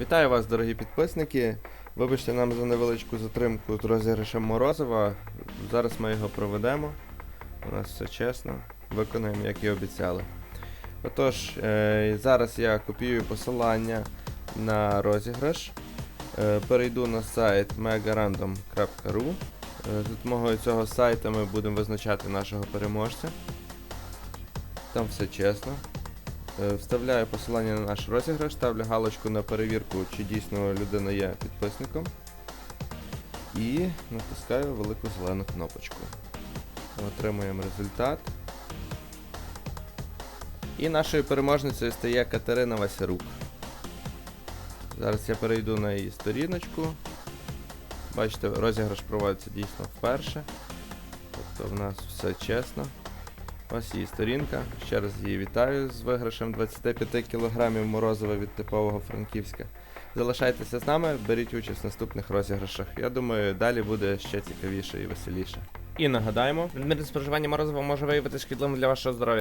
Вітаю вас, дорогі підписники. Вибачте нам за невеличку затримку з розіграшем Морозова. Зараз ми його проведемо. У нас все чесно. Виконаємо, як і обіцяли. Отож, е, зараз я копіюю посилання на розіграш. Е, перейду на сайт megarandom.ru. Е, за допомогою цього сайту ми будемо визначати нашого переможця. Там все чесно. Е, Вставляю посилання на наш розіграш, ставлю галочку на перевірку, чи дійсно людина є підписником. І натискаю велику зелену кнопочку. Отримуємо результат. І нашою переможницею стає Катерина Васярук. Зараз я перейду на її сторіночку. Бачите, розіграш проводиться дійсно вперше. Тобто в нас все чесно. Ось її сторінка. Ще раз її вітаю з виграшем 25 кг морозива від типового Франківська. Залишайтеся з нами, беріть участь в наступних розіграшах. Я думаю, далі буде ще цікавіше і веселіше. І нагадаємо, надмірне споживання морозива може виявити шкідливим для вашого здоров'я.